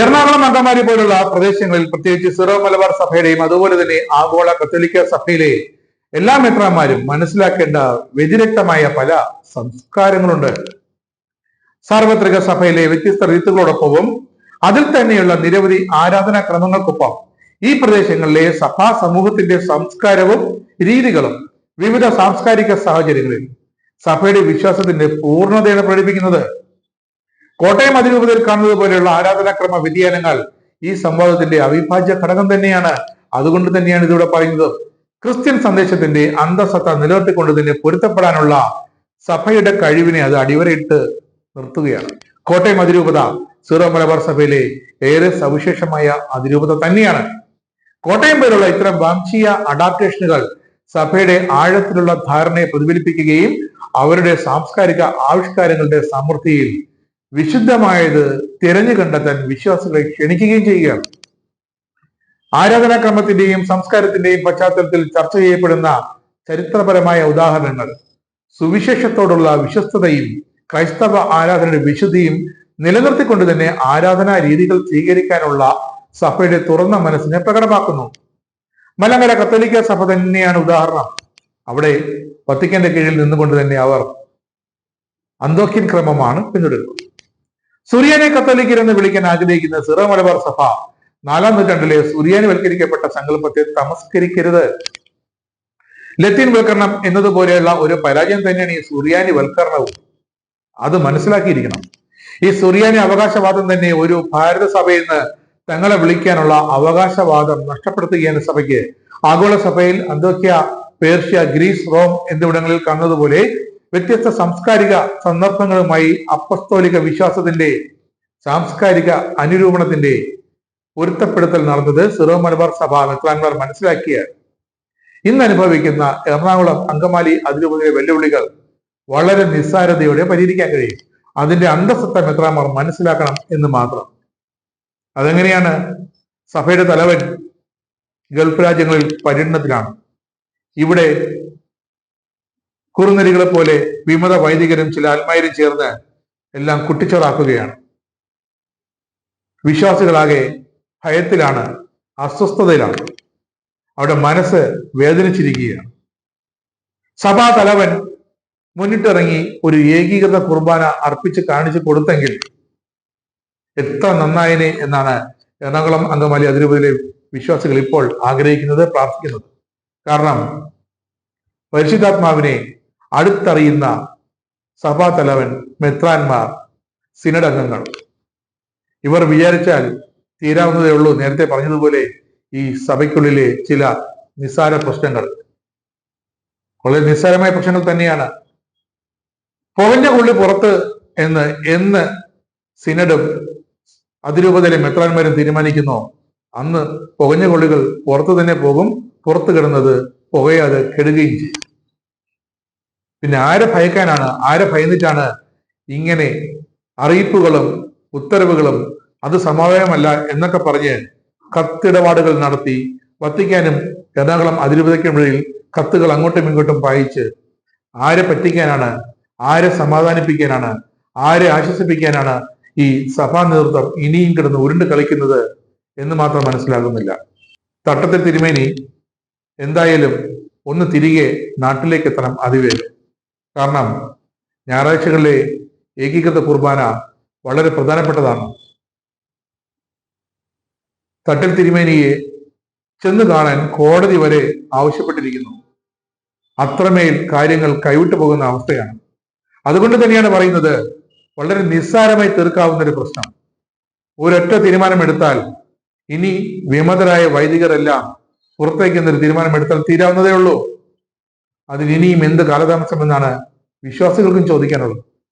എറണാകുളം അങ്കമാലി പോലുള്ള പ്രദേശങ്ങളിൽ പ്രത്യേകിച്ച് സിറോ മലബാർ സഭയുടെയും അതുപോലെ തന്നെ ആഗോള കത്തോലിക്ക സഭയിലെ എല്ലാ മെത്രാന്മാരും മനസ്സിലാക്കേണ്ട വ്യതിരക്തമായ പല സംസ്കാരങ്ങളുണ്ട്. സാർവത്രിക സഭയിലെ വ്യത്യസ്ത റീത്തുകളോടൊപ്പവും അതിൽ തന്നെയുള്ള നിരവധി ആരാധനാ ക്രമങ്ങൾക്കൊപ്പം ഈ പ്രദേശങ്ങളിലെ സഭാ സമൂഹത്തിന്റെ സംസ്കാരവും രീതികളും വിവിധ സാംസ്കാരിക സാഹചര്യങ്ങളിൽ സഭയുടെ വിശ്വാസത്തിന്റെ പൂർണതയാണ് പ്രകടിപ്പിക്കുന്നത്. കോട്ടയം അതിരൂപതയിൽ കാണുന്നത് പോലെയുള്ള ആരാധനാക്രമ വ്യതിയാനങ്ങൾ ഈ സംവാദത്തിന്റെ അവിഭാജ്യ ഘടകം തന്നെയാണ്. അതുകൊണ്ട് തന്നെയാണ് ഇതിവിടെ പറയുന്നത്. ക്രിസ്ത്യൻ സന്ദേശത്തിന്റെ അന്തസത്ത നിലനിർത്തിക്കൊണ്ട് തന്നെ പൊരുത്തപ്പെടാനുള്ള സഭയുടെ കഴിവിനെ അത് അടിവരയിട്ട് നിർത്തുകയാണ്. കോട്ടയം അതിരൂപത സീറോ മലബാർ സഭയിലെ ഏറെ സവിശേഷമായ അതിരൂപത തന്നെയാണ്. കോട്ടയം പേരുള്ള ഇത്തരം വംശീയ അഡാപ്റ്റേഷനുകൾ സഭയുടെ ആഴത്തിലുള്ള ധാരണയെ പ്രതിഫലിപ്പിക്കുകയും അവരുടെ സാംസ്കാരിക ആവിഷ്കാരങ്ങളുടെ സമൃദ്ധിയിൽ വിശുദ്ധമായത് തിരഞ്ഞു കണ്ടെത്താൻ വിശ്വാസികളെ ക്ഷണിക്കുകയും ചെയ്യുകയാണ്. ആരാധനാക്രമത്തിന്റെയും സംസ്കാരത്തിന്റെയും പശ്ചാത്തലത്തിൽ ചർച്ച ചെയ്യപ്പെടുന്ന ചരിത്രപരമായ ഉദാഹരണങ്ങൾ സുവിശേഷത്തോടുള്ള വിശ്വസ്തതയും ക്രൈസ്തവ ആരാധനയുടെ വിശുദ്ധിയും നിലനിർത്തിക്കൊണ്ട് തന്നെ ആരാധനാ രീതികൾ സ്വീകരിക്കാനുള്ള സഭയുടെ തുറന്ന മനസ്സിനെ പ്രകടമാക്കുന്നു. മലങ്കര കത്തോലിക്ക സഭ തന്നെയാണ് ഉദാഹരണം. അവിടെ വത്തിക്കന്റെ കീഴിൽ നിന്നുകൊണ്ട് തന്നെ അവർ അന്തോക്യൻ ക്രമമാണ് പിന്തുടരുന്നത്. സുറിയാനെ കത്തോലിക്കർ എന്ന് വിളിക്കാൻ ആഗ്രഹിക്കുന്ന സിറോ മലബാർ സഭ നാലാം നൂറ്റാണ്ടിലെ സുറിയാനിവൽക്കരിക്കപ്പെട്ട സങ്കല്പത്തെ തമസ്കരിക്കരുത്. ലത്തീൻ വൽക്കരണം എന്നതുപോലെയുള്ള ഒരു പരാജയം തന്നെയാണ് ഈ സുറിയാനി വൽക്കരണവും അത് മനസ്സിലാക്കിയിരിക്കണം. ഈ സുറിയാനി അവകാശവാദം തന്നെ ഒരു ഭാരത സഭയിൽ നിന്ന് തങ്ങളെ വിളിക്കാനുള്ള അവകാശവാദം നഷ്ടപ്പെടുത്തുകയാണ് സഭയ്ക്ക്. ആഗോള സഭയിൽ അന്തോക്യ പേർഷ്യ ഗ്രീസ് റോം എന്നിവിടങ്ങളിൽ കാണുന്നതുപോലെ വ്യത്യസ്ത സാംസ്കാരിക സന്ദർഭങ്ങളുമായി അപ്പസ്തോലിക വിശ്വാസത്തിന്റെ സാംസ്കാരിക അനുരൂപണത്തിന്റെ പൊരുത്തപ്പെടുത്തൽ നടന്നത് സിറോ മലബാർ സഭ മെത്രാൻമാർ മനസ്സിലാക്കിയ. ഇന്ന് അനുഭവിക്കുന്ന എറണാകുളം അങ്കമാലി അതിരൂപതയിലെ വെല്ലുവിളികൾ വളരെ നിസ്സാരതയോടെ പരിഹരിക്കാൻ കഴിയും. അതിന്റെ അന്തസത്ത മെത്രാമാർ മനസ്സിലാക്കണം എന്ന് മാത്രം. അതെങ്ങനെയാണ്? സഭയുടെ തലവൻ ഗൾഫ് രാജ്യങ്ങളിൽ പര്യടനത്തിലാണ്. ഇവിടെ കുറുനരികളെ പോലെ വിമത വൈദികരും ചില ആത്മാരും ചേർന്ന് എല്ലാം കുട്ടിച്ചോറാക്കുകയാണ്. വിശ്വാസികളാകെ ഭയത്തിലാണ് അസ്വസ്ഥതയിലാണ്. അവിടെ മനസ്സ് വേദനിച്ചിരിക്കുകയാണ്. സഭാ തലവൻ മുന്നിട്ടിറങ്ങി ഒരു ഏകീകൃത കുർബാന അർപ്പിച്ച് കാണിച്ചു കൊടുത്തെങ്കിൽ എത്ര നന്നായിനെ എന്നാണ് എറണാകുളം അങ്കമാലി അതിരൂപതയിലെ വിശ്വാസികൾ ഇപ്പോൾ ആഗ്രഹിക്കുന്നത് പ്രാർത്ഥിക്കുന്നത്. കാരണം പരിശുദ്ധാത്മാവിനെ അടുത്തറിയുന്ന സഭാതലവൻ മെത്രാന്മാർ സിനഡ് അംഗങ്ങൾ ഇവർ വിചാരിച്ചാൽ തീരാവുന്നതേ ഉള്ളൂ. നേരത്തെ പറഞ്ഞതുപോലെ ഈ സഭയ്ക്കുള്ളിലെ ചില നിസ്സാര പ്രശ്നങ്ങൾ. വളരെ നിസ്സാരമായ പ്രശ്നങ്ങൾ തന്നെയാണ്. പുകഞ്ഞ കൊള്ളി പുറത്ത് എന്ന് എന്ന് സിനഡും അതിരൂപതയിലെ മെത്രാന്മാരും തീരുമാനിക്കുന്നു. അന്ന് പുകഞ്ഞ കൊള്ളികൾ പുറത്തു തന്നെ പോകും. പുറത്തു കിടന്നത് പുകയാതെ കെടുകയും ചെയ്യും. പിന്നെ ആരെ ഭയക്കാനാണ്? ആരെ ഭയന്നിട്ടാണ് ഇങ്ങനെ അറിയിപ്പുകളും ഉത്തരവുകളും അത് സമാധാനമല്ല എന്നൊക്കെ പറഞ്ഞ് കത്തിടപാടുകൾ നടത്തി വത്തിക്കാനും എറണാകുളം അതിരൂപതയ്ക്കും ഇടയിൽ കത്തുകൾ അങ്ങോട്ടും ഇങ്ങോട്ടും പായിച്ച് ആരെ പറ്റിക്കാനാണ് ആരെ സമാധാനിപ്പിക്കാനാണ് ആരെ ആശ്വസിപ്പിക്കാനാണ് ഈ സഭാ നേതൃത്വം ഇനിയും കിടന്ന് ഉരുണ്ട് കളിക്കുന്നത് എന്ന് മാത്രം മനസ്സിലാകുന്നില്ല. തട്ടത്തിൽ തിരുമേനി എന്തായാലും ഒന്ന് തിരികെ നാട്ടിലേക്ക് എത്തണം അതിവേഗം. കാരണം ഞായറാഴ്ചകളിലെ ഏകീകൃത കുർബാന വളരെ പ്രധാനപ്പെട്ടതാണ്. തട്ടിൽ തിരുമേനിയെ ചെന്ന് കാണാൻ കോടതി വരെ ആവശ്യപ്പെട്ടിരിക്കുന്നു. അത്രമേൽ കാര്യങ്ങൾ കൈവിട്ടു പോകുന്ന അവസ്ഥയാണ്. അതുകൊണ്ട് തന്നെയാണ് പറയുന്നത് വളരെ നിസ്സാരമായി തീർക്കാവുന്ന ഒരു പ്രശ്നം. ഒരൊറ്റ തീരുമാനമെടുത്താൽ ഇനി വിമതരായ വൈദികരെല്ലാം പുറത്തേക്ക് എന്നൊരു തീരുമാനമെടുത്താൽ തീരാവുന്നതേ ഉള്ളൂ. അതിന് ഇനിയും എന്ത് കാലതാമസം എന്നാണ് വിശ്വാസികൾക്കും ചോദിക്കാനുള്ളത്.